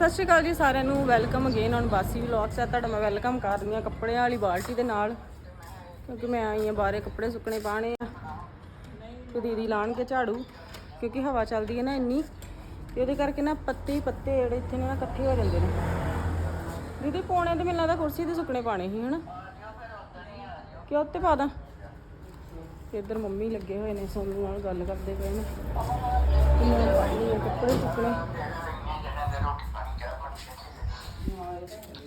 ਸਤਿ ਸ਼੍ਰੀ ਅਕਾਲ ਜੀ ਸਾਰਿਆਂ ਨੂੰ welcome again on Basi vlogs ਹੈ ਤੁਹਾਡਾ ਮੈਂ ਵੈਲਕਮ ਕਰ ਰਹੀ ਹਾਂ ਕੱਪੜਿਆਂ ਵਾਲੀ ਬਾਲਟੀ ਦੇ ਨਾਲ, ਕਿਉਂਕਿ ਮੈਂ ਆਈ ਹਾਂ ਬਾਹਰੇ ਕੱਪੜੇ ਸੁੱਕਣੇ ਪਾਣੇ ਆ। ਤੇ ਦੀਦੀ ਲਾਣ ਝਾੜੂ, ਕਿਉਂਕਿ ਹਵਾ ਚੱਲਦੀ ਹੈ ਨਾ ਇੰਨੀ, ਤੇ ਉਹਦੇ ਕਰਕੇ ਨਾ ਪੱਤੇ ਪੱਤੇ ਜਿਹੜੇ ਇੱਥੇ ਨੇ ਨਾ ਇਕੱਠੇ ਹੋ ਜਾਂਦੇ ਨੇ। ਦੀਦੀ ਪੌਣੇ ਤੇ ਮੈਨੂੰ ਲੱਗਦਾ ਕੁਰਸੀ ਤੇ ਸੁੱਕਣੇ ਪਾਣੇ ਸੀ, ਹਨਾ? ਕਿ ਉੱਤੇ ਪਾ ਦਾਂ? ਤੇ ਇੱਧਰ ਮੰਮੀ ਲੱਗੇ ਹੋਏ ਨੇ, ਸੋਨੂੰ ਨਾਲ ਗੱਲ ਕਰਦੇ ਪਏ ਨੇ। ਕੱਪੜੇ ਸੁੱਕਣੇ।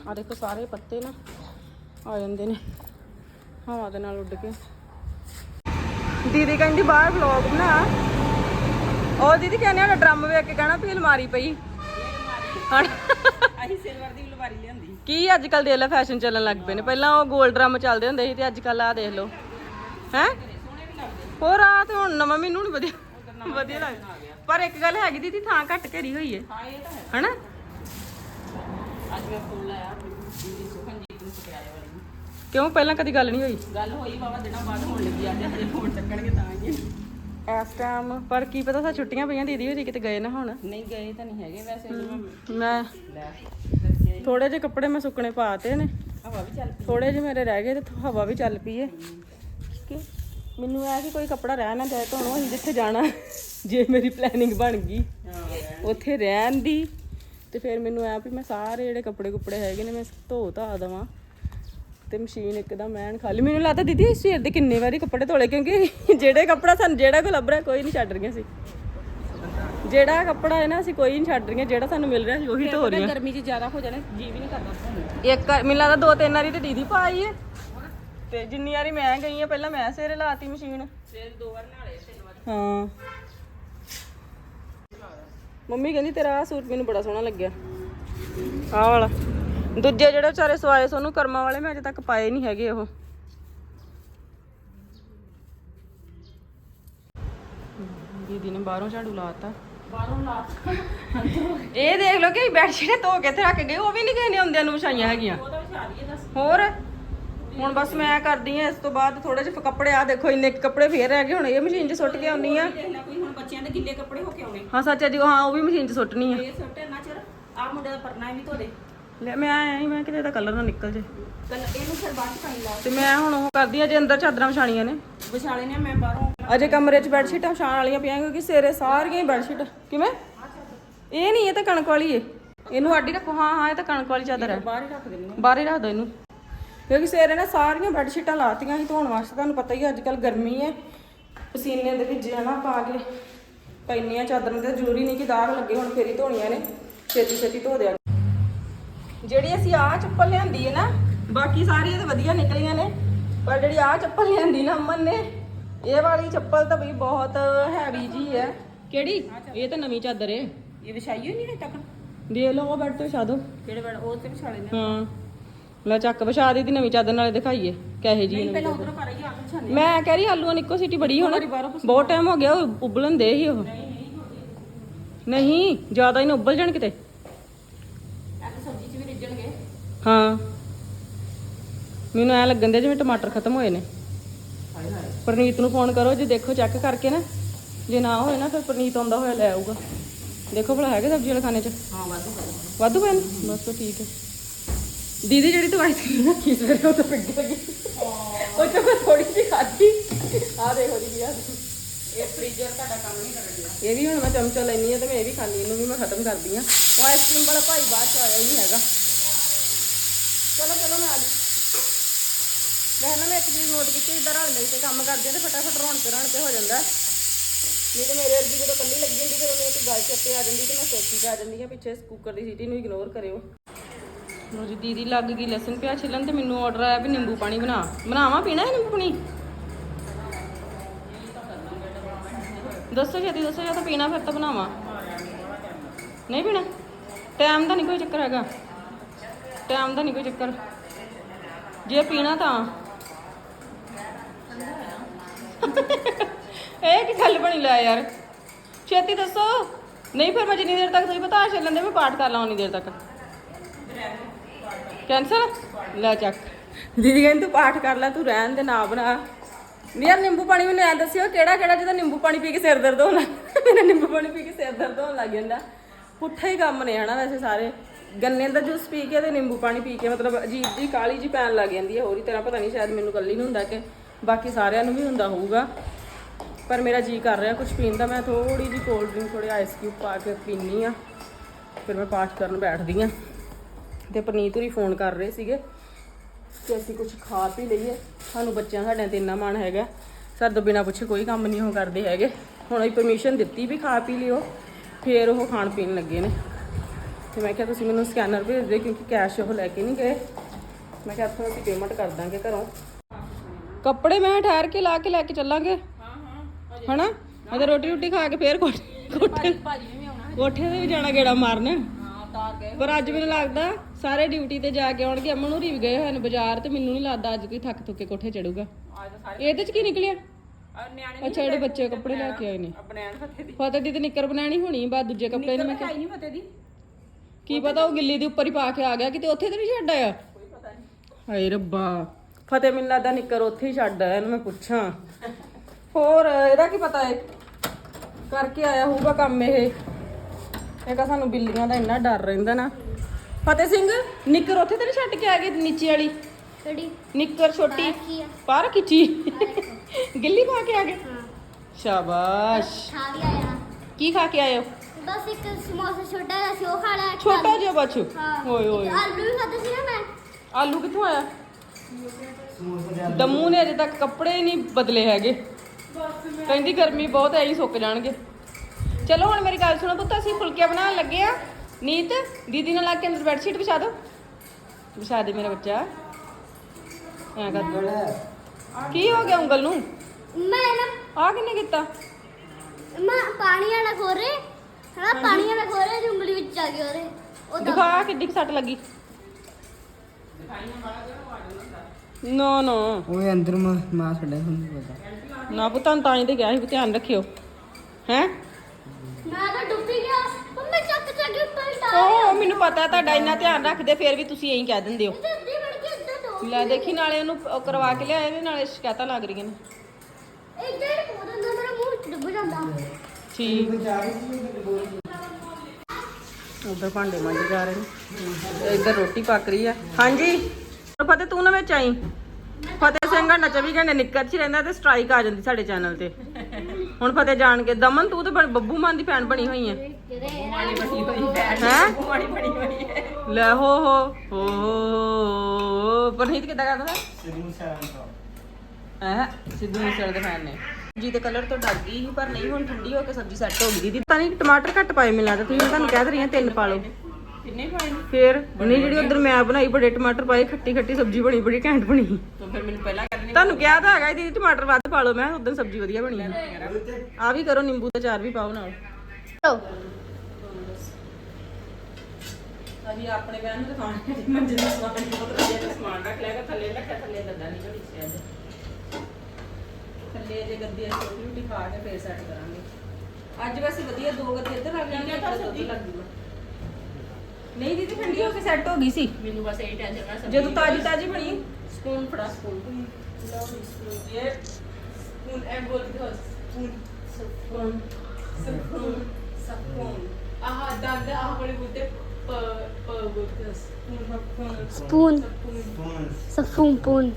ਆ ਦੇਖੋ ਸਾਰੇ ਪੱਤੇ ਨਾ ਆ ਜਾਂਦੇ ਨੇ। ਹਵਾ ਦੇ ਨਾਲ ਉੱਡ ਕੇ। ਦੀਦੀ ਕਹਿੰਦੀ ਬਾਹਰ ਵਲੌਗ ਬਣਾ। ਉਹ ਦੀਦੀ ਕਹਿੰਦੇ ਆ ਡਰਮ ਵੇਖ ਕੇ ਕਹਿਣਾ ਵੀ ਅਲਮਾਰੀ ਪਈ। ਹਣ। ਅਸੀਂ ਸਿਲਵਰ ਦੀ ਅਲਮਾਰੀ ਲਿਆਂਦੀ। ਕੀ ਅੱਜ ਕੱਲ ਦੇਖ ਲੈ ਫੈਸ਼ਨ ਚੱਲਣ ਲੱਗ ਪਏ ਨੇ। ਪਹਿਲਾਂ ਉਹ 골ਡ ਡਰਮ ਚੱਲਦੇ ਹੁੰਦੇ ਸੀ ਤੇ ਅੱਜ ਕੱਲ ਆ ਦੇਖ ਲਓ। ਹੈ? ਹੋਰ ਆ ਤੇ ਹੁਣ ਨਵਾਂ ਮੈਨੂੰ ਨਹੀਂ ਵਧੀਆ ਵਧੀਆ ਲੱਗਦਾ। ਪਰ ਇੱਕ ਗੱਲ ਹੈਗੀ ਦੀਦੀ ਥਾਂ ਘੱਟ ਘੇਰੀ ਹੋਈ ਹੈ ਹਾਂ ਇਹ ਤਾਂ ਹੈ। ਹਨਾ? ਅੱਜ ਮੈਂ ਫੋਨ ਲਾਇਆ ਦੀਦੀ ਸੁਖਨਜੀਤ ਨੂੰ ਪਟਿਆਲੇ ਵਾਲੀ ਨੂੰ। ਕਿਉਂ? ਪਹਿਲਾਂ ਕਦੀ ਗੱਲ ਨਹੀਂ ਹੋਈ? ਗੱਲ ਹੋਈ ਬਾਬਾ ਦਿਨਾਂ ਬਾਅਦ ਹੋਣ ਲੱਗੀ ਅੱਜ ਹਜੇ ਫੋਨ ਚੱਕਣਗੇ ਤਾਂ ਹੀ। ਇਸ ਟਾਈਮ ਪਰ ਕੀ ਪਤਾ ਸਾ ਛੁੱਟੀਆਂ ਪਈਆਂ ਦੀਦੀ ਹੋਰੀ ਕਿਤੇ ਗਏ ਨਾ ਹੁਣ। ਨਹੀਂ ਗਏ ਤਾਂ ਨਹੀਂ ਹੈਗੇ ਵੈਸੇ ਮੈਂ ਲੈ ਥੋੜੇ ਜਿਹੇ ਕੱਪੜੇ ਮੈਂ ਸੁੱਕਣੇ ਪਾਤੇ ਨੇ। ਹਵਾ ਵੀ ਚੱਲ ਪਈ। ਥੋੜੇ ਜਿਹੇ ਮੇਰੇ ਰਹਿ ਗਏ ਤੇ ਥੋ- ਹਵਾ ਵੀ ਚੱਲ ਪਈ ਏ। ਕਿ ਮੈਨੂੰ ਇਹ ਕਿ ਕੋਈ ਕੱਪੜਾ ਰਹਿ ਨਾ ਜਾਏ ਤੁਹਾਨੂੰ ਅਸੀਂ ਜਿੱਥੇ ਜਾਣਾ ਜੇ ਮੇਰੀ ਪਲੈਨਿੰਗ ਬਣ ਗਈ। ਹਾਂ ਉੱਥੇ ਰਹਿਣ ਦੀ। ਤੇ ਫਿਰ ਮੈਨੂੰ ਐ ਵੀ ਮੈਂ ਸਾਰੇ ਜਿਹੜੇ ਕੱਪੜੇ ਕੁਪੜੇ ਹੈਗੇ ਨੇ ਮੈਂ ਧੋ ਧਾ ਦੇਵਾਂ। ਤੇ ਮਸ਼ੀਨ ਇੱਕਦਮ ਐਨ ਖਾਲੀ। ਮੈਨੂੰ ਲੱਗਦਾ ਦੀਦੀ ਇਸ ਸਵੇਰ ਦੇ ਕਿੰਨੇ ਵਾਰੀ ਕੱਪੜੇ ਧੋਲੇ ਕਿਉਂਕਿ ਜਿਹੜੇ ਕੱਪੜਾ ਸਾਨੂੰ ਜਿਹੜਾ ਕੋ ਲੱਭ ਰਿਹਾ ਕੋਈ ਨਹੀਂ ਛੱਡ ਰਹੀਆਂ ਸੀ। ਜਿਹੜਾ ਕੱਪੜਾ ਹੈ ਨਾ ਅਸੀਂ ਕੋਈ ਨਹੀਂ ਛੱਡ ਰਹੀਆਂ ਜਿਹੜਾ ਸਾਨੂੰ ਮਿਲ ਰਿਹਾ ਸੀ ਉਹੀ ਧੋ ਰਹੀਆਂ। ਗਰਮੀ 'ਚ ਜ਼ਿਆਦਾ ਹੋ ਜਾਣਾ ਜੀ ਵੀ ਨਹੀਂ ਕਰਦਾ ਇੱਕ ਮੈਨੂੰ ਲੱਗਦਾ ਦੋ ਤਿੰਨ ਵਾਰੀ ਤੇ ਦੀਦੀ ਪਾਈ ਏ। ਤੇ ਜਿੰਨੀ ਵਾਰੀ ਮੈਂ ਗਈ ਆ ਪਹਿਲਾਂ ਮੈਂ ਸਵੇਰੇ ਲਾਤੀ ਮਸ਼ੀਨ। ਫਿਰ ਦੋ ਵਾਰ ਨਾਲੇ ਤਿੰਨ ਵਾਰ ਹਾਂ। ਮੰਮੀ ਕਹਿੰਦੀ ਤੇਰਾ ਆਹ ਸੂਟ ਮੈਨੂੰ ਬੜਾ ਸੋਹਣਾ ਲੱਗਿਆ। ਆਹ ਵਾਲਾ। ਦੂਜੇ ਜਿਹੜੇ ਵਿਚਾਰੇ ਸਵਾਏ ਸੋਨੂੰ ਕਰਮਾਂ ਵਾਲੇ ਮੈਂ ਅਜੇ ਤੱਕ ਪਾਏ ਨਹੀਂ ਹੈਗੇ ਉਹ। ਦੀਦੀ ਨੇ ਬਾਹਰੋਂ ਝਾੜੂ ਲਾਤਾ। ਬਾਹਰੋਂ ਇਹ ਦੇਖ ਲਓ ਕਿ ਬੈੱਡ ਸ਼ੀਟਾਂ ਧੋ ਕੇ ਇੱਥੇ ਰੱਖ ਗਏ ਉਹ ਵੀ ਨਹੀਂ ਕਿਸੇ ਨੇ ਆਉਂਦਿਆਂ ਨੂੰ ਵਿਛਾਈਆਂ ਹੈਗੀਆਂ। ਹੋਰ? ਹੁਣ ਬਸ ਮੈਂ ਕਰਦੀ ਆ ਇਸ ਤੋਂ ਬਾਅਦ ਥੋੜੇ ਜਿਹੇ ਕੱਪੜੇ ਆ ਦੇਖੋ ਇੰਨੇ ਕੱਪੜੇ ਫੇਰ ਰਹਿ ਗਏ ਹੁਣ ਇਹ ਮਸ਼ੀਨ 'ਚ ਸੁੱਟ ਕੇ ਆਉਣੀ ਆ। ਦੇਖ ਲੈ ਕੋਈ ਹੁਣ ਬੱਚਿਆਂ ਦੇ ਗਿੱਲੇ ਕੱਪੜੇ ਹੋ ਕੇ ਆਉਣੇ। ਹਾਂ ਸੱਚ ਹੈ ਜੀ ਹਾਂ ਉਹ ਵੀ ਮਸ਼ੀਨ 'ਚ ਸੁੱਟਣੀ ਆ। ਇਹ ਸੁੱਟੇ ਨਾ ਚਿਰ ਆ ਮੁੰਡੇ ਦਾ ਪਰਨਾ ਵੀ ਧੋ ਦੇ ਲੈ ਮੈਂ ਆਇਆ ਸੀ ਮੈਂ ਕਿਤੇ ਦਾ ਕਲਰ ਨਾ ਨਿਕਲ ਜੇ। ਕੱਲ ਇਹਨੂੰ ਫਿਰ ਬਾਅਦ ਚ ਪਾਈ ਲਾ ਤੇ ਮੈਂ ਹੁਣ ਉਹ ਕਰਦੀ ਆ ਜੇ ਅੰਦਰ ਚਾਦਰਾਂ ਵਿਛਾਣੀਆਂ ਨੇ। ਵਿਛਾਲੇ ਨੇ ਮੈਂ ਬਾਹਰੋਂ ਅਜੇ ਕਮਰੇ 'ਚ ਬੈੱਡ ਸ਼ੀਟਾਂ ਵਿਛਾਣ ਵਾਲੀਆਂ ਪਈਆਂ ਕਿਉਂਕਿ ਸਵੇਰੇ ਸਾਰੀਆਂ ਹੀ ਬੈੱਡ ਸ਼ੀਟ ਕਿਵੇਂ? ਇਹ ਨਹੀਂ ਇਹ ਤਾਂ ਕਣਕ ਵਾਲੀ ਏ। ਇਹਨੂੰ ਅੱਡੀ ਰੱਖੋ ਹਾਂ ਹਾਂ ਇਹ ਤਾਂ ਕਣਕ ਵਾਲੀ ਚਾਦਰ ਹੈ। ਬਾਹਰ ਹੀ ਰੱਖ ਦਿੰਦੀ ਬਾਹਰ ਹੀ ਰੱਖ ਦੋ ਇਹਨੂੰ। ਕਿਉਂਕਿ ਸਵੇਰੇ ਨਾ ਸਾਰੀਆਂ ਬੈੱਡ ਸ਼ੀਟਾਂ ਲਾਤੀਆਂ ਸੀ ਧੋਣ ਵਾਸਤੇ ਤੁਹਾਨੂੰ ਪਤਾ ਹੀ ਅੱਜ ਕੱਲ ਗਰਮੀ ਹੈ ਪਸੀਨੇ ਦੇ ਵਿੱਚ ਹਨਾ ਪਾ ਕੇ ਪੈਣੀਆਂ ਚਾਦਰਾਂ ਤੇ ਜ਼ਰੂਰੀ ਨਹੀਂ ਕਿ ਦਾਗ ਲੱਗੇ ਹੁਣ ਫੇਰ ਹੀ ਧੋਣੀਆਂ ਨੇ। ਛੇਤੀ ਛੇਤੀ ਧੋ ਦਿਆ ਜਿਹੜੀ ਅਸੀਂ ਆਹ ਚੱਪਲ ਲਿਆਂਦੀ ਹੈ ਨਾ ਬਾਕੀ ਸਾਰੀਆਂ ਤਾਂ ਵਧੀਆ ਨਿਕਲੀਆਂ ਨੇ ਪਰ ਜਿਹੜੀ ਆਹ ਚੱਪਲ ਲਿਆਂਦੀ ਨਾ ਅਮਨ ਨੇ ਇਹ ਵਾਲੀ ਚੱਪਲ ਤਾਂ ਬਈ ਬਹੁਤ ਹੈਵੀ ਜੀ ਹੈ ਕਿਹੜੀ? ਇਹ ਤਾਂ ਨਵੀਂ ਚਾਦਰ ਏ। ਇਹ ਵਿਛਾਈ ਹੋਈ ਨਹੀਂ ਹਜੇ ਤੱਕ? ਦੇ ਲਓ ਉਹ ਬੈੱਡ ਤੇ ਵਿਛਾ ਦਿਓ ਕਿਹੜੇ ਬੜ ਉਹ ਤੇ ਵਿਛਾਲੇ ਨੇ ਹਾਂ। ਲੈ ਚੱਕ ਵਿਛਾ ਦੀ ਦੀ ਨਵੀਂ ਚਾਦਰ ਨਾਲੇ ਦਿਖਾਈਏ ਕਹੇ ਜੀ ਪਹਿਲਾਂ ਉਧਰੋਂ ਕਰ ਆਈ ਮੈਂ ਕਹਿ ਰਹੀ ਆਲੂਆਂ ਨਿੱਕੋ ਸਿੱਟੀ ਬੜੀ ਹੁਣ ਬਹੁਤ ਟਾਈਮ ਹੋ ਗਿਆ ਉਹ ਉਬਲਣ ਦੇ ਹੀ ਉਹ। ਨਹੀਂ ਜ਼ਿਆਦਾ ਹੀ ਨਾ ਉਬਲ ਜਾਣ ਕਿਤੇ। ਅੱਜ ਸਬਜ਼ੀ ਚ ਵੀ ਰਿੱਝਣਗੇ। ਹਾਂ। ਮੈਨੂੰ ਐ ਲੱਗਣ ਦੇ ਜਿਵੇਂ ਟਮਾਟਰ ਖਤਮ ਹੋਏ ਨੇ। ਪ੍ਰਨੀਤ ਨੂੰ ਫੋਨ ਕਰੋ ਜੇ ਦੇਖੋ ਚੈੱਕ ਕਰਕੇ ਨਾ। ਜੇ ਨਾ ਹੋਏ ਨਾ ਫਿਰ ਪ੍ਰਨੀਤ ਆਉਂਦਾ ਹੋਇਆ ਲੈ ਆਊਗਾ। ਦੇਖੋ ਭਲਾ ਹੈਗੇ ਸਬਜ਼ੀ ਵਾਲੇ ਖਾਣੇ 'ਚ। ਹਾਂ ਵਾਧੂ ਵਾਧੂ ਪੈਣ ਬਸ ਠੀਕ ਹੈ। ਦੀਦੀ ਜਿਹੜੀ ਤੂੰ ਆਈ ਸੀ ਰੱਖੀ ਸਵੇਰੇ ਉਹ ਤਾਂ ਪਿੱਗ ਗਈ ਉਹ ਚੋਂ ਮੈਂ ਥੋੜੀ ਜਿਹੀ ਖਾਧੀ। ਆ ਦੇਖੋ ਜੀ ਯਾਰ ਇਹ ਫ੍ਰੀਜ਼ਰ ਤੁਹਾਡਾ ਕੰਮ ਨਹੀਂ ਕਰ ਰਿਹਾ ਇਹ ਵੀ ਹੁਣ ਮੈਂ ਚਮਚਾ ਲੈਣੀ ਆ ਤੇ ਮੈਂ ਇਹ ਵੀ ਖਾਣੀ ਇਹਨੂੰ ਵੀ ਮੈਂ ਖਤਮ ਕਰਦੀ ਆ ਉਹ ਆਈਸਕ੍ਰੀਮ ਵਾਲਾ ਭਾਈ ਬਾਅਦ ਚ ਆਇਆ ਹੀ ਨਹੀਂ ਹੈਗਾ। ਚਲੋ ਚਲੋ ਮੈਂ ਆ ਗਈ। ਵੈਸੇ ਨਾ ਮੈਂ ਇੱਕ ਚੀਜ਼ ਨੋਟ ਕੀਤੀ ਇਧਰ ਰਲ ਮਿਲ ਕੇ ਕੰਮ ਕਰਦੇ ਆ ਤੇ ਫਟਾਫਟ ਰੌਣਕ ਰੌਣਕ ਹੋ ਜਾਂਦਾ। ਨਹੀਂ ਤੇ ਮੇਰੇ ਅੱਗੇ ਜਦੋਂ ਕੱਲੀ ਲੱਗੀ ਹੁੰਦੀ ਜਦੋਂ ਮੈਨੂੰ ਕੋਈ ਗੱਲ ਚੱਤੇ ਆ ਜਾਂਦੀ ਤੇ ਮੈਂ ਸੋਚੀ ਜਾ ਜਾਂਦੀ ਆ ਪਿੱਛੇ ਕੁੱਕਰ ਦੀ ਸੀਟੀ ਨੂੰ ਇਗਨੋਰ ਕਰਿਓ। ਲੋ ਜੀ, ਦੀਦੀ ਲੱਗ ਗਈ ਲਸਣ ਪਿਆ ਛਿੱਲਣ ਤੇ ਮੈਨੂੰ ਆਰਡਰ ਆਇਆ ਵੀ ਨਿੰਬੂ ਪਾਣੀ ਬਣਾ। ਬਣਾਵਾਂ ਪੀਣਾ ਹੈ ਨਿੰਬੂ ਪਾਣੀ? ਦੱਸੋ ਛੇਤੀ, ਦੱਸੋ, ਜਾਂ ਤਾਂ ਪੀਣਾ, ਫਿਰ ਤਾਂ ਬਣਾਵਾਂ। ਨਹੀਂ ਪੀਣਾ? ਟਾਈਮ ਦਾ ਨਹੀਂ ਕੋਈ ਚੱਕਰ ਹੈਗਾ। ਟਾਈਮ ਦਾ ਨਹੀਂ ਕੋਈ ਚੱਕਰ। ਜੇ ਪੀਣਾ ਤਾਂ। ਇਹ ਕੀ ਗੱਲ ਬਣੀ ਲੈ ਯਾਰ। ਛੇਤੀ ਦੱਸੋ। ਨਹੀਂ ਫਿਰ ਮੈਂ ਜਿੰਨੀ ਦੇਰ ਤੱਕ ਤੁਸੀਂ ਪਤਾ ਚੱਲਣ ਦੇ, ਮੈਂ ਪਾਠ ਕਰ ਲਾਂ ਉਨੀ ਦੇਰ ਤੱਕ। ਕੈਂਸਰ ਲੈ ਚੱਕ। ਦੀਦੀ ਕਹਿੰਦੀ ਤੂੰ ਪਾਠ ਕਰ ਲੈ, ਤੂੰ ਰਹਿਣ ਦੇ, ਨਾ ਬਣਾ। ਵੀ ਯਾਰ ਨਿੰਬੂ ਪਾਣੀ ਮੈਨੂੰ ਐ ਦੱਸਿਓ, ਕਿਹੜਾ ਕਿਹੜਾ ਜਿਹਦਾ ਨਿੰਬੂ ਪਾਣੀ ਪੀ ਕੇ ਸਿਰ ਦਰਦ ਹੋਣ ਲੱਗ ਮੇਰਾ ਨਿੰਬੂ ਪਾਣੀ ਪੀ ਕੇ ਸਿਰ ਦਰਦ ਹੋਣ ਲੱਗ ਜਾਂਦਾ। ਪੁੱਠਾ ਹੀ ਕੰਮ ਨੇ ਹਨਾ ਵੈਸੇ ਸਾਰੇ। ਗੰਨੇ ਦਾ ਜੂਸ ਪੀ ਕੇ ਤੇ ਨਿੰਬੂ ਪਾਣੀ ਪੀ ਕੇ ਮਤਲਬ ਅਜੀਬ ਜੀ ਕਾਲੀ ਜੀ ਪੈਣ ਲੱਗ ਜਾਂਦੀ ਹੈ, ਹੋਰ ਹੀ ਤਰ੍ਹਾਂ, ਪਤਾ ਨਹੀਂ ਸ਼ਾਇਦ ਮੈਨੂੰ ਕੱਲੀ ਨੂੰ ਹੁੰਦਾ ਕਿ ਬਾਕੀ ਸਾਰਿਆਂ ਨੂੰ ਵੀ ਹੁੰਦਾ ਹੋਊਗਾ। ਪਰ ਮੇਰਾ ਜੀ ਕਰ ਰਿਹਾ ਕੁਝ ਪੀਣ ਦਾ, ਮੈਂ ਥੋੜੀ ਜੀ ਕੋਲਡ ਡਰਿੰਕ ਥੋੜੇ ਆਈਸ ਕਿਊਬ ਪਾ ਕੇ ਪੀਨੀ ਆ ਫਿਰ ਮੈਂ ਪਾਠ ਕਰਨ ਬੈਠਦੀ ਆ ਤੇ ਪਰਨੀਤ ਹੋਰੀ ਫੋਨ ਕਰ ਰਹੇ ਸੀਗੇ ਕਿ ਅਸੀਂ ਕੁਝ ਖਾ ਪੀ ਲਈਏ। ਸਾਨੂੰ ਬੱਚਿਆਂ ਸਾਡਿਆਂ ਤੇ ਇੰਨਾ ਮਨ ਹੈਗਾ। ਸਾਡੇ ਤੋਂ ਬਿਨਾ ਪੁੱਛੇ ਕੋਈ ਕੰਮ ਨਹੀਂ ਉਹ ਕਰਦੇ ਹੈਗੇ। ਹੁਣ ਅਸੀਂ ਪਰਮਿਸ਼ਨ ਦਿੱਤੀ ਵੀ ਖਾ ਪੀ ਲਿਓ। ਫਿਰ ਉਹ ਖਾਣ ਪੀਣ ਲੱਗੇ ਨੇ। ਤੇ ਮੈਂ ਕਿਹਾ ਤੁਸੀਂ ਮੈਨੂੰ ਸਕੈਨਰ ਭੇਜ ਦਿਓ ਕਿਉਂਕਿ ਕੈਸ਼ ਉਹ ਲੈ ਕੇ ਨਹੀਂ ਗਏ। ਮੈਂ ਕਿਹਾ ਇੱਥੋਂ ਅਸੀਂ ਪੇਮੈਂਟ ਕਰ ਦਾਂਗੇ ਘਰੋਂ। ਕੱਪੜੇ ਮੈਂ ਠਹਿਰ ਕੇ ਲਾ ਕੇ ਲੈ ਕੇ ਚੱਲਾਂਗੇ। ਹਨਾ? ਅਗਰ ਰੋਟੀ ਰੋਟੀ ਖਾ ਕੇ ਫੇਰ ਕੋਠੇ ਕੋਠੇ ਨੇ ਵੀ ਜਾਣਾ ਗੇੜਾ ਮਾਰਨ। ਹਾਂ ਤਾਂ ਗਏ ਪਰ ਅੱਜ ਮੈਨੂੰ ਲੱਗਦਾ ਸਾਰੇ ਡਿਊਟੀ ਤੇ ਜਾ ਕੇ ਆਉਣਗੇ ਅਮਨ ਹੋਰੀ ਵੀ ਗਏ ਹੋਏ ਨੇ ਬਾਜ਼ਾਰ ਤੇ ਮੈਨੂੰ ਨਹੀਂ ਲੱਗਦਾ ਅੱਜ ਕੋਈ ਥੱਕ ਥੁੱਕ ਕੋਠੇ ਚੜੂਗਾ। ਅੱਜ ਤਾਂ ਸਾਰੇ ਇਹਦੇ ਚ ਕੀ ਨਿਕਲਿਆ? ਨਿਆਣੇ ਅੱਛਾ ਜਿਹੜੇ ਬੱਚੇ ਕੱਪੜੇ ਲੈ ਕੇ ਆਏ ਨੇ। ਬਨੈਣ ਫੱਤੇ ਦੀ। ਫਤਿਹ ਦੀ ਤੇ ਨਿੱਕਰ ਬਣਾਣੀ ਹੋਣੀ ਬਾਅਦ ਦੂਜੇ ਕੱਪੜੇ ਮੈਂ ਕਿਹਾ। ਨਹੀਂ ਫੱਤੇ ਦੀ। ਕੀ ਪਤਾ ਉਹ ਗਿੱਲੀ ਦੇ ਉੱਪਰ ਹੀ ਪਾ ਕੇ ਆ ਗਿਆ ਕਿਤੇ ਉੱਥੇ ਤੇ ਨਹੀਂ ਛੱਡ ਆਇਆ? ਕੋਈ ਪਤਾ ਨਹੀਂ ਹਾਏ ਰੱਬਾ ਫਤਿਹ ਮੈਨੂੰ ਲੱਗਦਾ ਨਿੱਕਰ ਉੱਥੇ ਹੀ ਛੱਡ ਆਇਆ ਇਹਨੂੰ ਮੈਂ ਪੁੱਛਾਂ। ਹੋਰ ਇਹਦਾ ਕੀ ਪਤਾ ਹੈ ਕਰਕੇ ਆਇਆ ਹੋਊਗਾ ਕੰਮ ਇਹ। ਇਹ ਕਾ ਸਾਨੂੰ ਬਿੱਲੀਆਂ ਦਾ ਇੰਨਾ ਡਰ ਰਹਿੰਦਾ ਨਾ। ਫਤਿਹ ਸਿੰਘ ਨਿੱਕਰ ਉੱਥੇ ਤੇ ਨਹੀਂ ਛੱਡ ਕੇ ਆ ਗਏ ਨੀਚੇ ਵਾਲੀ? ਕਿਹੜੀ? ਨਿੱਕਰ ਛੋਟੀ। ਕੀ ਆ। ਪਰ ਖਿੱਚੀ ਗਿੱਲੀ ਪਾ ਕੇ ਆ ਗਏ? ਸ਼ਾਬਾਸ਼। ਖਾ ਵੀ ਆਇਆ ਕੀ ਖਾ ਕੇ ਆਏ ਹੋ? ਬਸ ਇੱਕ ਸਮੋਸਾ ਛੋਟਾ ਜਿਹਾ ਸੀ ਉਹ ਖਾ ਲਿਆ ਇੱਕ ਛੋਟਾ ਜਿਹਾ ਬਚੂ ਹਾਂ। ਓਏ ਓਏ। ਇੱਕ ਆਲੂ ਵੀ ਖਾਦੇ ਸੀ ਨਾ ਮੈਂ। ਆਲੂ ਕਿੱਥੋਂ ਆਇਆ? ਦਮੂ ਨੇ ਅਜੇ ਤੱਕ ਕੱਪੜੇ ਹੀ ਨਹੀਂ ਬਦਲੇ ਹੈਗੇ। ਕਹਿੰਦੀ ਗਰਮੀ ਬਹੁਤ ਐ ਹੀ ਸੁੱਕ ਜਾਣਗੇ। ਚਲੋ ਹੁਣ ਮੇਰੀ ਗੱਲ ਸੁਣੋ ਪੁੱਤ ਅਸੀਂ ਫੁਲਕੇ ਬਣਾਉਣ ਲੱਗੇ ਆ। ਨੀਤ ਦੀਦੀ ਨਾਲ ਲਾ ਕੇ ਅੰਦਰ ਬੈੱਡਸ਼ੀਟ ਵਿਛਾ ਦਿਓ ਵਿਛਾ ਦੇ ਮੇਰਾ ਬੱਚਾ। ਐਂ ਕਰ। ਕੀ ਹੋ ਗਿਆ ਉਂਗਲ ਨੂੰ? ਮੈਂ ਨਾ ਆ ਕਿੰਨੇ ਕੀਤਾ? ਮੈਂ ਪਾਣੀ ਵਾਲਾ ਖੋਰੇ। ਹਨਾ ਪਾਣੀ ਵਾਲਾ ਖੋਰੇ ਦੀ ਉਂਗਲੀ ਵਿੱਚ ਆ ਗਿਆ ਉਹਦੇ। ਉਹ ਦਿਖਾ ਕਿੱਡੀ ਸੱਟ ਲੱਗੀ। ਨੋ ਨੋ। ਓਏ ਅੰਦਰ ਮਾ ਮਾਂ ਛੱਡਿਆ ਤੁਹਾਨੂੰ ਪਤਾ। ਨਾ ਪੁੱਤਾਂ ਤਾਂ ਹੀ ਤੇ ਗਿਆ ਸੀ ਵੀ ਧਿਆਨ ਰੱਖਿਓ। ਹੈ? ਮੈਂ ਤਾਂ ਡੁੱਬੀ ਗਿਆ ਉਹ ਮੈਂ ਚੱਕ ਚੱਕ ਕੇ ਉੱਪਰ ਹੀ ਟਾ ਉਹ ਮੈਨੂੰ ਪਤਾ ਤੁਹਾਡਾ ਇੰਨਾ ਧਿਆਨ ਰੱਖਦੇ ਫਿਰ ਵੀ ਤੁਸੀਂ ਐਂ ਕਹਿ ਦਿੰਦੇ ਹੋ। ਤੇ ਅੱਧੀ ਬਣ ਕੇ ਇੱਧਰ ਦੋ ਲੈ ਦੇਖੀ ਨਾਲੇ ਉਹਨੂੰ ਉਹ ਕਰਵਾ ਕੇ ਲਿਆਏ ਤੇ ਨਾਲੇ ਸ਼ਿਕਾਇਤਾਂ ਲੱਗ ਰਹੀਆਂ ਨੇ। ਇੱਧਰ ਦਿੰਦਾ ਮੇਰਾ ਮੂੰਹ ਚ ਡੁੱਬ ਜਾਂਦਾ। ਠੀਕ। ਉਧਰ ਭਾਂਡੇ ਮਾਂਜ ਜਾ ਰਹੇ ਨੇ। ਇੱਧਰ ਰੋਟੀ ਪੱਕ ਰਹੀ ਆ। ਹਾਂਜੀ। ਫਤਿਹ ਤੂੰ ਨਾ ਵਿੱਚ ਆਈ। ਫਤਿਹ ਸਿੰਘ ਘੰਟਾ 24 ਘੰਟੇ ਨਿੱਕਰ ਚ ਹੀ ਰਹਿੰਦਾ ਤੇ ਸਟ੍ਰਾਈਕ ਆ ਜਾਂਦੀ ਸਾਡੇ ਚੈਨਲ ਤੇ। ਹੁਣ ਫਤਿਹ ਜਾਣ ਕੇ ਦਮਨ ਤੂੰ ਤੇ ਬੱਬੂ ਮਾਨ ਦੀ ਭੈਣ ਬਣੀ ਹੋਈ ਹੈ ਮਾੜੀ ਬਣੀ ਹੋਈ ਹੈ? ਹੈ ਮਾੜੀ ਬਣੀ ਹੋਈ ਹੈ ਲੈ ਹੋ ਹੋ ਹੋ ਹੋ ਪਰਨੀਤ ਕਿੱਦਾਂ ਕਰਦਾ? ਹੈ ਸਿੱਧੂ ਮੂਸੇਵਾਲੇ ਦੇ ਫੈਨ ਨੇ। ਜੀ ਦੇ ਕਲਰ ਤੋਂ ਡਰ ਗਈ ਸੀ ਪਰ ਨਹੀਂ ਹੁਣ ਠੰਡੀ ਹੋ ਕੇ ਸਬਜ਼ੀ ਸੈੱਟ ਹੋ ਗਈ। ਦੀਦੀ ਤਾਂ ਨਹੀਂ ਟਮਾਟਰ ਘੱਟ ਪਾਏ ਮੈਨੂੰ ਲੱਗਦਾ ਤੁਸੀਂ ਤੁਹਾਨੂੰ ਕਹਿ ਰਹੀ ਹਾਂ ਤਿੰਨ ਪਾ ਲਓ। ਕਿੰਨੇ ਪਾਏ ਨੇ? ਫੇਰ ਨਹੀਂ ਜਿਹੜੀ ਉਧਰ ਮੈਂ ਬਣਾਈ ਬੜੇ ਟਮਾਟਰ ਪਾਏ ਖੱਟੀ ਖੱਟੀ ਸਬਜ਼ੀ ਬਣੀ ਬੜੀ ਘੈਂਟ ਬਣੀ। ਤਾਂ ਫਿਰ ਮੈਨੂੰ ਪਹਿਲਾਂ ਕਰਨੀ ਤੁਹਾਨੂੰ ਕਿਹਾ ਤਾਂ ਹੈਗਾ ਸੀ, ਦੀਦੀ ਟਮਾਟਰ ਵੱਧ ਪਾ ਲਓ ਮੈਂ ਉਦੋਂ ਸਬਜ਼ੀ ਵਧੀਆ ਬਣੀ। ਆ ਵੀ ਕਰੋ ਨਿੰਬੂ ਦਾ ਚਾਰ ਵੀ ਪਾਓ ਨਾਲ। ਅਸੀਂ ਆਪਣੇ ਵਿਆਹ ਨੂੰ ਦਿਖਾਉਣਾ ਹੈ ਮੰਜੇ ਦਾ ਸਮਾਨ ਬਹੁਤ ਵਧੀਆ ਜਿਹਾ ਸਮਾਨ ਰੱਖ ਲਿਆ ਥੱਲੇ ਰੱਖਿਆ ਥੱਲੇ ਦੱਦਾ ਨਹੀਂ ਘੜੀ ਸੀ ਅੱਜ। ਥੱਲੇ ਜੇ ਗੱਦੀ ਅਸੀਂ ਰੋਟੀ ਰੋਟੀ ਖਾ ਕੇ ਫੇਰ ਸੈੱਟ ਕਰਾਂਗੇ। ਅੱਜ ਵੈਸੇ ਵਧੀਆ ਦੋ ਗੱਦੇ ਇੱਧਰ ਲੱਗ ਜਾਣਗੇ ਤਾਂ ਸਬਜ਼ੀ ਲੱਗ ਜੂਗਾ। ਨਹੀਂ ਦੀਦੀ ਠੰਡੀ ਹੋ ਕੇ ਸੈੱਟ ਹੋ ਗਈ ਸੀ। ਮੈਨੂੰ ਬਸ ਇਹ ਟੈਨਸ਼ਨ ਨਾ ਜਦੋਂ ਤਾਜੀ ਤਾਜੀ ਬਣੀ। ਸਪੂਨ ਫੜਾ ਸਪੂਨ ਇਹ ਸਪੂਨ ਐ ਬੋਲਦੇ ਹੋ ਸਪੂਨ ਸਪੂਨ ਸਪੂਨ ਸਪੂਨ ਆਹ ਦੰਦ ਆਹ ਬੜੇ ਬੁੱਤੇ ਪ ਪ ਬੁੱਤੇ ਸਪੂਨ ਸਪੂਨ ਸਪੂਨ ਸਫੂਨ ਪੂਨ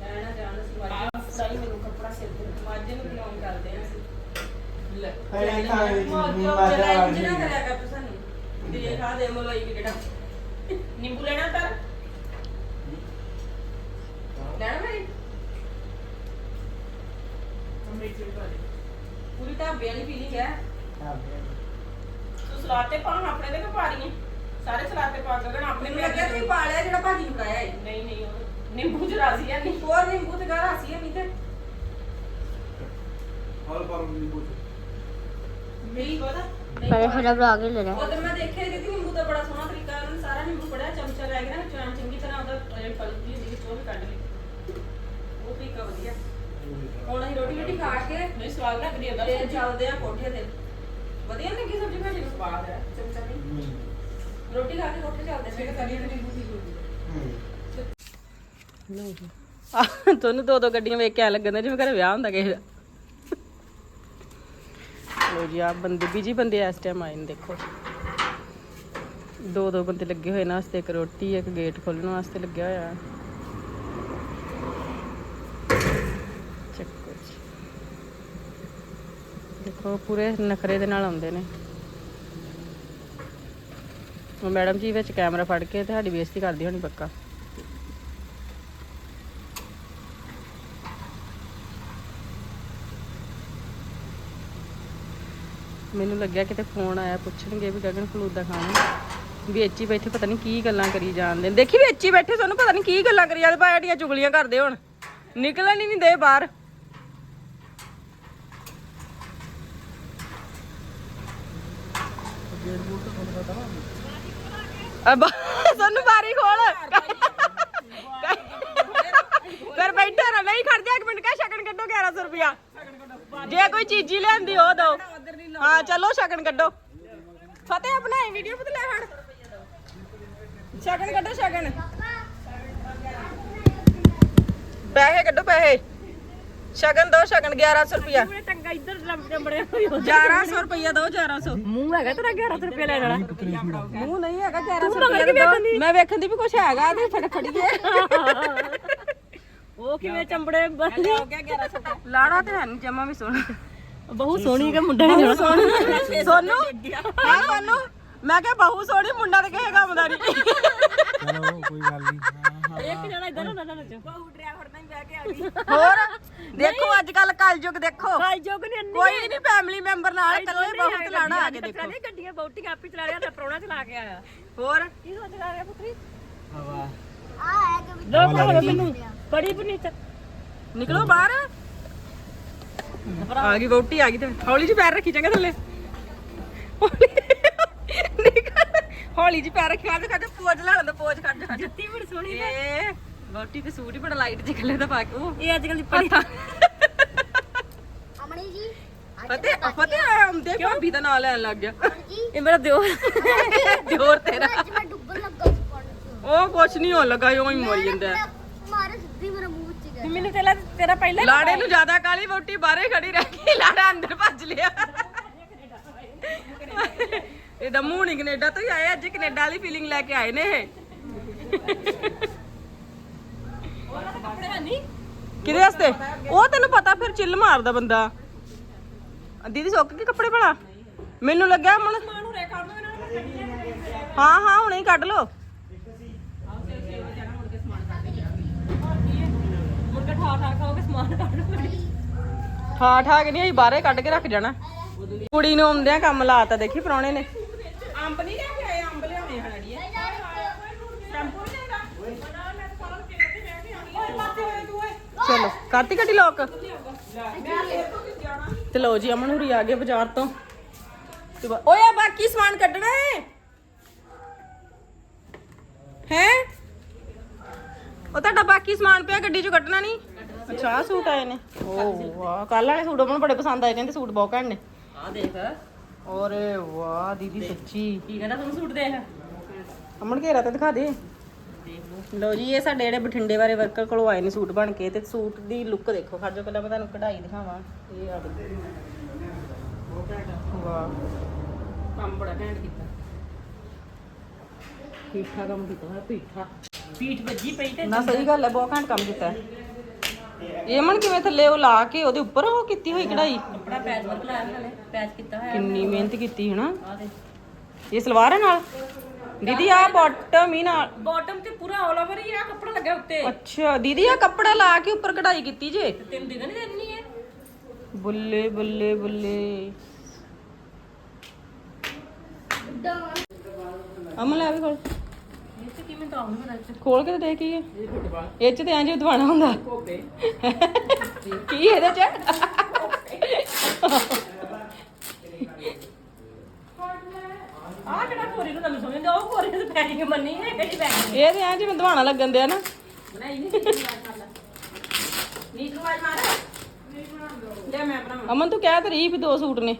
ਕਹਿਣਾ ਜਾਣ ਸਵਾਈ ਸਹੀ ਮੈਨੂੰ ਕੱਪੜਾ ਸਿਰ ਤੇ ਮਾਝੇ ਨੂੰ ਬਿਲੋਂਗ ਕਰਦੇ ਆ ਅਸੀਂ ਲੈ ਪਹਿਲਾਂ ਹੀ ਖਾਣੇ ਵਿੱਚ ਮਾਝੇ ਨਹੀਂ ਮਾਝਾ ਜਿਹੜਾ ਵਾਲੀ ਇੰਜ ਨਾ ਨਹੀਂ। ਕਰਿਆ ਕਰ ਤੂੰ ਸਾਨੂੰ। ਦੇ ਖਾ ਦੇ ਮਲਾਈ ਵੀ ਕਿਹੜਾ ਨਿੰਬੂ ਲੈਣਾ ਤਾਂ। ਪੂਰੀ ਢਾਬੇ ਵਾਲੀ ਫੀਲਿੰਗ ਹੈ। ਤੂੰ ਸਲਾਦ ਤੇ ਪਾਉਣ ਆਪਣੇ ਦੇ ਕਿ ਪਾ ਰਹੀ ਹੈ ਸਾਰੇ ਸਲਾਦ ਤੇ ਪਾ ਕੇ ਆਪਣੇ ਮੈਨੂੰ ਲੱਗਿਆ ਤੁਸੀਂ ਪਾ ਲਿਆ ਜਿਹੜਾ ਭਾਜੀ ਨੂੰ ਖਾਇਆ ਹੈ ਨਹੀਂ ਨਹੀਂ ਉਹ ਨਿੰਬੂ ਚ ਰਾਜ਼ੀ ਆ ਨਹੀਂ। ਹੋਰ ਨਿੰਬੂ ਤੇ ਗਾਰਾ ਸੀ ਨਹੀਂ। ਤੇ ਮੇਰੀ ਪਤਾ ਪਰ ਹਰਾ ਬਣਾ ਕੇ ਲੈ ਉਧਰ ਮੈਂ ਦੇਖਿਆ ਕਿ ਨਿੰਬੂ ਦਾ ਬੜਾ ਸੋਹਣਾ ਤਰੀਕਾ ਉਹਨਾਂ ਨੇ ਸਾਰਾ ਨਿੰਬੂ ਪੜਿਆ ਚਮਚਾ ਲੈ ਕੇ ਨਾ ਚਾਂ ਚੰਗੀ ਤਰ੍ਹਾਂ ਉਹਦਾ ਜਿਹੜੀ ਫਲ ਦੀ ਹੁੰਦੀ ਵਿੱਚ ਉਹ ਵੀ ਕੱਢ ਲਈ। ਉਹ ਤਰੀਕਾ ਵਧੀਆ। ਹੁਣ ਅਸੀਂ ਰੋਟੀ ਰੋਟੀ ਖਾ ਕੇ ਨਹੀਂ ਸਵਾਦ ਲੱਗ ਰਹੀ ਹੈ ਤੇ ਚੱਲਦੇ ਆ ਕੋਠੇ ਤੇ। ਵਧੀਆ ਲੱਗੀ ਸਬਜ਼ੀ ਭਾਜੀ ਨੂੰ? ਸਵਾਦ ਹੈ। ਚਮਚਾ ਨਹੀਂ। ਰੋਟੀ ਖਾ ਕੇ ਕੋਠੇ ਚੱਲਦੇ ਸੀ ਕਿ ਤਰੀ ਨਿੰਬੂ ਦੀ ਆ ਤੁਹਾਨੂੰ ਦੋ ਦੋ ਗੱਡੀਆਂ ਵੇਖ ਕੇ ਆ ਲੱਗਦਾ ਜਿਵੇਂ ਘਰੇ ਵਿਆਹ ਹੁੰਦਾ ਕਿਸੇ ਦਾ। ਲੋ ਜੀ ਆ ਬੰਦੇ ਬੀਜੀ ਬੰਦੇ ਇਸ ਟਾਈਮ ਆਏ ਨੇ ਦੇਖੋ। ਦੋ ਦੋ ਬੰਦੇ ਲੱਗੇ ਹੋਏ ਨੇ ਵਾਸਤੇ ਇੱਕ ਰੋਟੀ ਇੱਕ ਗੇਟ ਖੋਲਣ ਵਾਸਤੇ ਲੱਗਿਆ ਹੋਇਆ। ਚੱਕੋ ਜੀ। ਦੇਖੋ ਪੂਰੇ ਨਖਰੇ ਦੇ ਨਾਲ ਆਉਂਦੇ ਨੇ। ਮੈਡਮ ਜੀ ਵਿੱਚ ਕੈਮਰਾ ਫੜ ਕੇ ਤੁਹਾਡੀ ਬੇਇੱਜ਼ਤੀ ਕਰਦੀ ਹੋਣੀ ਪੱਕਾ। ਮੈਨੂੰ ਲੱਗਿਆ ਕਿਤੇ ਫੋਨ ਆਇਆ, ਪੁੱਛਣਗੇ ਵੀ ਗਗਨ ਫਲੂਦਾ ਖਾਣਾ। ਵੀ ਬੈਠੇ, ਪਤਾ ਨਹੀਂ ਕੀ ਗੱਲਾਂ ਕਰੀ ਜਾਂਦੇ ਨੇ। ਦੇਖੀ ਵੀ ਬੈਠੇ, ਤੁਹਾਨੂੰ ਪਤਾ ਨਹੀਂ ਕੀ ਗੱਲਾਂ ਕਰੀ ਜਾਂਦੇ ਬਾਇਆ ਦੀਆਂ ਚੁਗਲੀਆਂ ਕਰਦੇ ਹੁਣ। ਨਿਕਲਣ ਹੀ ਨਹੀਂ ਦੇ ਬਾਹਰ। ਅਬ ਸਾਨੂੰ ਬਾਰੀ ਖੋਲ। ਕਰ ਬੈਠਾ ਨਾ ਨਹੀਂ ਖੜ ਜਾ ਇੱਕ ਮਿੰਟ ਕਾ ਸ਼ਗਨ ਕੱਢੋ 1100 ਰੁਪਿਆ ਜੇ ਕੋਈ ਚੀਜ਼ੀ ਲਿਆਂਦੀ, ਉਹ ਦੋ। ਹਾਂ, ਚਲੋ, ਸ਼ਗਨ ਕੱਢੋ। ਫਤਿਹ ਬਣਾਈ ਵੀਡੀਓ ਫਤਿਹ ਲੈ ਫੜ। ਸ਼ਗਨ ਕੱਢੋ, ਸ਼ਗਨ। ਪੈਸੇ ਕੱਢੋ, ਪੈਸੇ। ਸ਼ਗਨ ਦੋ ਸ਼ਗਨ 1100 ਰੁਪਿਆ ਟੰਗਾ ਇੱਧਰ ਲੰਬੜੇ ਹੋਈ 1100 ਰੁਪਿਆ ਦੋ 1100 ਮੂੰਹ ਹੈਗਾ ਤੇਰਾ 1100 ਰੁਪਏ ਲੈਣ ਵਾਲਾ। ਮੂੰਹ ਨਹੀਂ ਹੈਗਾ 1100 ਰੁਪਿਆ ਮੈਂ ਵੇਖਣ ਦੀ ਵੀ ਕੁਛ ਹੈਗਾ ਤੇ ਫੜ ਫੜੀਏ ਉਹ ਕਿਵੇਂ ਚੰਬੜੇ ਬੱਲੇ ਲਾੜਾ ਤੇ ਹੈ ਨਹੀਂ ਜਮਾ ਵੀ ਸੋਹਣਾ। ਬਹੁਤ ਸੋਹਣੀ ਕੇ ਮੁੰਡਾ ਨੇ ਸੋਹਣੀ। ਸੋਨੂ? ਹਾਂ ਸੋਨੂ। ਮੈਂ ਕਿਹਾ ਬਹੂ ਸੋਹਣੀ ਮੁੰਡਾ ਤੇ ਕਿਸੇ ਕੰਮ ਦਾ ਨਹੀਂ ਚਲੋ ਕੋਈ ਗੱਲ ਨਹੀਂ ਇੱਕ ਜਣਾ ਇੱਧਰ ਹੁੰਦਾ ਨਾ ਨੱਚ ਬਹੁਤ ਡਰਾਈਵਰ ਨਾਲ ਬਹਿ ਕੇ ਆ ਗਈ। ਹੋਰ? ਦੇਖੋ ਅੱਜ ਕੱਲ ਕਲਯੁਗ ਦੇਖੋ। ਹਾਈ ਜੋਗ ਨੇ ਅੰਨੀ ਕੋਈ ਨਹੀਂ ਫੈਮਿਲੀ ਮੈਂਬਰ ਨਾਲ ਇਕੱਲੇ ਬਹੁਤ ਲਾੜਾ ਆ ਕੇ ਦੇਖੋ। ਨਹੀਂ ਗੱਡੀਆਂ ਬਹੁਤੀਆਂ ਆਪੀ ਚਲਾ ਰਿਹਾ ਤਾਂ ਪ੍ਰੋਣਾ ਚਲਾ ਕੇ ਆਇਆ। ਹੋਰ? ਕੀ ਸੋਚ ਰਿਹਾ ਪੁੱਤਰੀ? ਹਵਾ ਆ ਹੈ ਕਿ ਲੋਕ ਭਾਵੇਂ ਮੈਨੂੰ ਬੜੀ ਬਨੀਤ। ਨਿਕਲੋ ਬਾਹਰ। ਆ ਗਈ ਵੋਟੀ ਆ ਗਈ ਤੇ ਹੌਲੀ ਜਿਹੀ ਪੈਰ ਰੱਖੀ ਚੰਗਾ ਥੱਲੇ। ਨਿਕਲ। ਹੌਲੀ ਜਿਹੀ ਪੈਰ ਰੱਖੀ ਕੱਢ ਕੱਢ ਪੋਜ ਲੈਣ ਦਾ ਪੋਜ ਕੱਢ ਕੱਢ। ਜੁੱਤੀ ਬੜੀ ਸੋਹਣੀ ਇਹ ਵੋਟੀ ਤੇ ਸੂਟ ਹੀ ਬੜਾ ਲਾਈਟ ਜਿਹਾ ਕਲਰ ਦਾ ਪਾ ਕੇ ਉਹ ਇਹ ਅੱਜ ਕੱਲ ਦੀ ਪੜੀ ਅਮਣੀ ਜੀ ਫਤਿਹ ਫਤਿਹ ਆਉਂਦੇ ਭਾਬੀ ਦਾ ਨਾਂ ਲੈਣ ਲੱਗ ਗਿਆ। ਜੀ। ਇਹ ਮੇਰਾ ਦਿਓ ਦਿਓਰ ਤੇਰਾ। ਅੱਜ ਮੈਂ ਡੁੱਬਣ ਲੱਗਾ ਸੀ ਪਾਣੀ 'ਚ। ਉਹ ਕੁਛ ਨਹੀਂ ਹੋਣ ਲੱਗਾ ਉਹ ਹੀ ਮਰੀ ਜਾਂਦਾ। ਹੈ। ਮਾਰੇ ਸਿੱਧੀ ਮੇਰੇ ਮੂੰਹ 'ਚ ਗਿਆ ਮੈਨੂੰ ਤੇਰਾ ਤੇਰਾ ਪਹਿਲਾਂ ਲਾੜੇ ਨੂੰ ਜ਼ਿਆਦਾ ਕਾਲੀ ਵੋਟੀ ਬਾਹਰੇ ਖੜੀ ਰਹਿ ਗਈ ਲਾੜਾ ਅੰਦਰ ਭੱਜ ਲਿਆ। ਇਹਦਾ ਮੂੰਹ ਨਹੀਂ ਕੈਨੇਡਾ ਤੋਂ ਹੀ ਆਏ ਅੱਜ ਕੈਨੇਡਾ ਵਾਲੀ ਫੀਲਿੰਗ ਲੈ ਕੇ ਆਏ ਨੇ ਇਹ। ਕੱਪੜੇ ਹੈ ਨਹੀਂ ਕਿਹਦੇ ਵਾਸਤੇ? ਉਹ ਤੈਨੂੰ ਪਤਾ ਫਿਰ ਚਿੱਲ ਮਾਰਦਾ ਬੰਦਾ। ਦੀਦੀ ਸੁੱਕ ਕੇ ਕੱਪੜੇ ਭਲਾ? ਮੈਨੂੰ ਲੱਗਿਆ ਮਨ ਹਾਂ ਹਾਂ, ਹੁਣੇ ਹੀ ਕੱਢ ਲੋ ਲਓ। ਠਾ ਠਾ ਕੇ ਨਹੀਂ ਅਸੀਂ ਬਾਹਰੇ ਕੱਢ ਕੇ ਰੱਖ ਜਾਣਾ। ਕੁੜੀ ਨੂੰ ਆਉਂਦਿਆਂ ਕੰਮ ਲਾਤਾ, ਦੇਖੀ ਪ੍ਰਾਹੁਣੇ ਨੇ। ਅੰਬ ਨਹੀਂ ਲੈ ਕੇ ਆਏ ਅੰਬ ਲਿਆਉਣੇ ਹਨ ਅੜੀਏ ਸ਼ੈਂਪੂ ਨਹੀਂ ਲੈਂਦਾ ਬਣਾ ਮੈਂ ਸਾਰਾ ਤੇਰੇ ਤੇ ਬਹਿ ਕੇ ਆਣੀ ਓਏ। ਪਾਸੇ ਹੋਏ ਤੂੰ ਓਏ ਚਲੋ ਕਰਤੀ ਕੱਢੀ ਲੋਕ ਤੇ ਲਓ ਜੀ ਅਮਨ ਹੁਰੀ ਆ ਗਏ ਬਾਜ਼ਾਰ ਤੋਂ। ਤੇ ਬਾ- ਓਏ ਆ ਬਾਕੀ ਸਮਾਨ ਕੱਢਣਾ ਹੈ। ਹੈ? ਉਹ ਤੁਹਾਡਾ ਬਾਕੀ ਸਮਾਨ ਪਿਆ ਗੱਡੀ ਚੋਂ ਕੱਢਣਾ ਨਹੀਂ? ਅੱਛਾ ਆਹ ਸੂਟ ਆਏ ਨੇ। ਓ ਵਾਹ ਕੱਲ ਵਾਲੇ ਸੂਟ ਬੜੇ ਪਸੰਦ ਆਏ ਕਹਿੰਦੇ ਸੂਟ ਬਹੁਤ ਘੈਂਟ ਨੇ। ਆ ਦੇਖ। ਓਰੇ ਵਾਹ ਦੀਦੀ ਸੱਚੀ। ਕੀ ਕਹਿੰਦਾ ਤੁਹਾਨੂੰ ਸੂਟ ਦੇਖ? ਅਮਨ ਘੇਰਾ ਤੇ ਦਿਖਾ ਦੇ। ਲਓ ਜੀ ਇਹ ਸਾਡੇ ਜਿਹੜੇ ਬਠਿੰਡੇ ਵਾਲੇ ਵਰਕਰ ਕੋਲੋਂ ਆਏ ਨੇ ਸੂਟ ਬਣ ਕੇ ਤੇ ਸੂਟ ਦੀ ਲੁੱਕ ਦੇਖੋ। ਖਾਜੋ ਪਹਿਲਾਂ ਮੈਂ ਤੁਹਾਨੂੰ ਕਢਾਈ ਦਿਖਾਵਾਂ। ਇਹ ਆ ਵਾਹ। ਕੰਮ ਬੜਾ ਘੈਂਟ ਕੀਤਾ। ਪੀਠਾ ਕੰਮ ਕੀਤਾ ਹੈ ਪੀਠਾ। ਪੀਠ ਵੱਜੀ ਪਈ ਤੇ ਨਾ ਸਹੀ ਗੱਲ ਹੈ ਬਹੁਤ ਘੈਂਟ ਕੰਮ ਕੀਤਾ ਇਹ ਅਮਨ ਕਿਵੇਂ ਥੱਲੇ ਉਹ ਲਾ ਕੇ ਉਹਦੇ ਉੱਪਰ ਉਹ ਕੀਤੀ ਹੋਈ ਕਢਾਈ? ਕੱਪੜਾ ਪੈਚ ਵਰਕ ਲਾਇਆ ਨਾਲੇ ਪੈਚ ਕੀਤਾ ਹੋਇਆ ਕਿੰਨੀ ਮਿਹਨਤ ਕੀਤੀ ਹੈ ਨਾ ਆ ਦੇ ਇਹ ਸਲਵਾਰ ਹੈ ਨਾਲ? ਦੀਦੀ ਆ ਬਾਟਮ ਹੀ ਨਾਲ। ਬਾਟਮ ਤੇ ਪੂਰਾ ਆਲ ਓਵਰ ਹੀ ਆ ਕੱਪੜਾ ਲੱਗਿਆ ਉੱਤੇ। ਅੱਛਾ ਦੀਦੀ ਆ ਕੱਪੜਾ ਲਾ ਕੇ ਉੱਪਰ ਕਢਾਈ ਕੀਤੀ ਜੇ? ਤੇ ਤੈਨੂੰ ਦਿਖਣ ਨਹੀਂ ਦੇਣੀ ਹੈ ਬੱਲੇ ਬੱਲੇ ਬੱਲੇ। ਅਮਨ ਲੈ ਵੀ ਕੋਲ ਇਹ ਤੇ ਕਿਵੇਂ ਤਾਂ ਆਉਂਦਾ ਪਤਾ ਇੱਥੇ ਖੋਲ ਕੇ ਤੇ ਦੇਖ ਕੀ ਹੈ। ਇਹ ਚ ਤੇ ਐਂ ਜਿਹਾ ਦਵਾਣਾ ਹੁੰਦਾ। ਕੀ ਇਹਦੇ ਚ? ਆ ਕਿਹੜਾ ਕੋਰੀ ਨੂੰ ਨਵੀਂ ਸਮਝਦੇ ਉਹ ਕੋਰੀ ਨੂੰ ਪੈਕਿੰਗ ਮੰਨੀ ਹੈ ਕਿਹੜੀ ਪੈਕਿੰਗ ਇਹ ਤੇ ਐਂ ਜਿਵੇਂ ਦਵਾਣਾ ਲੱਗਣ ਦਿਆ ਨਾ। ਬਣਾਈ ਨਹੀਂ ਨੀਤ ਨੂੰ ਆਜ ਮਾਰ ਲੈ ਮੈਂ ਬਣਾਵਾਂ ਅਮਨ, ਤੂੰ ਕਹਿ ਤੇ ਰਹੀ ਵੀ ਦੋ ਸੂਟ ਨੇ।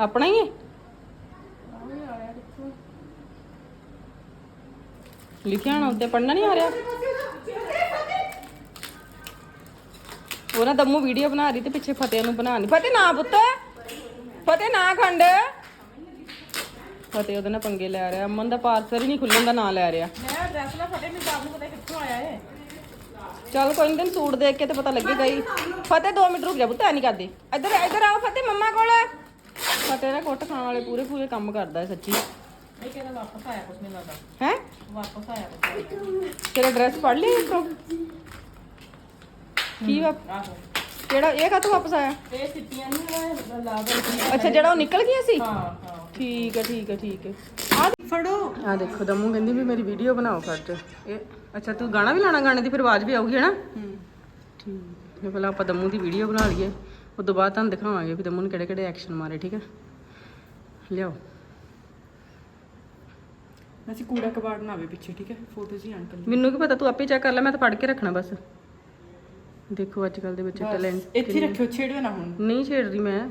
ਆਪਣਾ ਹੀ ਹੈ? ਲਿਖਿਆ ਨਾ ਉੱਤੇ ਪੜਨਾ ਨਹੀਂ ਆ ਰਿਹਾ। ਉਹ ਨਾ ਦਮੂ ਵੀਡੀਓ ਬਣਾ ਰਹੀ ਤੇ ਪਿੱਛੇ ਫਤਿਹ ਨੂੰ ਬਣਾ ਨਹੀਂ ਫਤਿਹ ਨਾ ਪੁੱਤ। ਫਤਿਹ ਨਾ ਖੰਡ। ਫਤਿਹ ਉਹਦੇ ਨਾਲ ਪੰਗੇ ਲੈ ਰਿਹਾ। ਅਮਨ ਦਾ ਪਾਰਸਲ ਹੀ ਨਹੀਂ ਖੁੱਲਣ ਦਾ ਨਾਂ ਲੈ ਰਿਹਾ। ਮੈਂ ਡਰੈਸ ਲੈ ਫਟੇ ਮੈਨੂੰ ਆਪ ਨੂੰ ਪਤਾ ਕਿੱਥੋਂ ਆਇਆ ਏ ਚੱਲ ਕੋਈ ਨੀ ਤੈਨੂੰ ਸੂਟ ਦੇਖ ਕੇ ਤੇ ਪਤਾ ਲੱਗੇਗਾ ਹੀ ਫਤਿਹ 2 ਮਿੰਟ ਰੁਕ ਜਾ ਪੁੱਤ ਐ ਨਹੀਂ ਕਰਦੀ। ਇੱਧਰ ਇੱਧਰ ਆਓ ਫਤਿਹ ਮੰਮਾ ਕੋਲ। ਫਤਿਹ ਨਾ ਕੁੱਟ ਖਾਣ ਵਾਲੇ ਪੂਰੇ ਪੂਰੇ ਕੰਮ ਕਰਦਾ ਹੈ ਸੱਚੀ। ਇਹ ਕਹਿੰਦਾ ਵਾਪਸ ਆਇਆ ਕੁਛ ਨਹੀਂ ਲੱਗਦਾ। ਹੈ? ਵਾਪਸ ਆਇਆ ਤੇਰਾ ਡਰੈਸ ਪੜ ਲਿਆ ਇਸੋ ਕੀ ਵਾ ਆਹੋ ਕਿਹੜਾ ਇਹ ਕਾਹਤੋਂ ਵਾਪਸ ਆਇਆ? ਇਹ ਸਿੱਟੀਆਂ ਨਹੀਂ ਲਾ ਦੇ ਅੱਛਾ ਜਿਹੜਾ ਉਹ ਨਿਕਲ ਗਿਆ ਸੀ? ਹਾਂ ਹਾਂ। ਠੀਕ ਹੈ ਠੀਕ ਹੈ ਠੀਕ ਹੈ। ਆ ਫੜੋ। ਆ ਦੇਖੋ ਦਮੂ ਕਹਿੰਦੀ ਵੀ ਮੇਰੀ ਵੀਡੀਓ ਬਣਾਓ ਫਰਜ਼ ਇਹ ਅੱਛਾ ਤੂੰ ਗਾਣਾ ਵੀ ਲਾਣਾ ਗਾਣੇ ਦੀ ਫਿਰ ਆਵਾਜ਼ ਵੀ ਆਊਗੀ ਹੈ। ਨਾ ਠੀਕ ਹੈ ਪਹਿਲਾਂ ਆਪਾਂ ਦਮੂ ਦੀ ਵੀਡੀਓ ਬਣਾ ਲਈਏ। ਉਸ ਤੋਂ ਬਾਅਦ ਤੁਹਾਨੂੰ ਦਿਖਾਵਾਂਗੇ ਵੀ ਦਮੂ ਨੇ ਕਿਹੜੇ ਕਿਹੜੇ ਐਕਸ਼ਨ ਮਾਰੇ ਠੀਕ ਹੈ? ਲਿਆਓ। ਅਸੀਂ ਕੂੜਾ ਕਬਾੜ ਨਾ ਆਵੇ ਪਿੱਛੇ ਠੀਕ ਹੈ? ਫੋਟੋਜ਼ ਹੀ ਅੰਕਲ ਮੈਨੂੰ ਕੀ ਪਤਾ ਤੂੰ ਆਪੇ ਚੈੱਕ ਕਰ ਲੈ ਮੈਂ ਤਾਂ ਪੜ ਕੇ ਰੱਖਣਾ ਬਸ। ਦੇਖੋ ਅੱਜ ਕੱਲ ਦੇ ਬੱਚੇ ਟੈਲੈਂਟ ਇੱਥੇ ਹੀ ਰੱਖਿਓ ਛੇੜਿਓ ਨਾ ਹੁਣ। ਨਹੀਂ ਛੇੜ ਰਹੀ ਮੈਂ।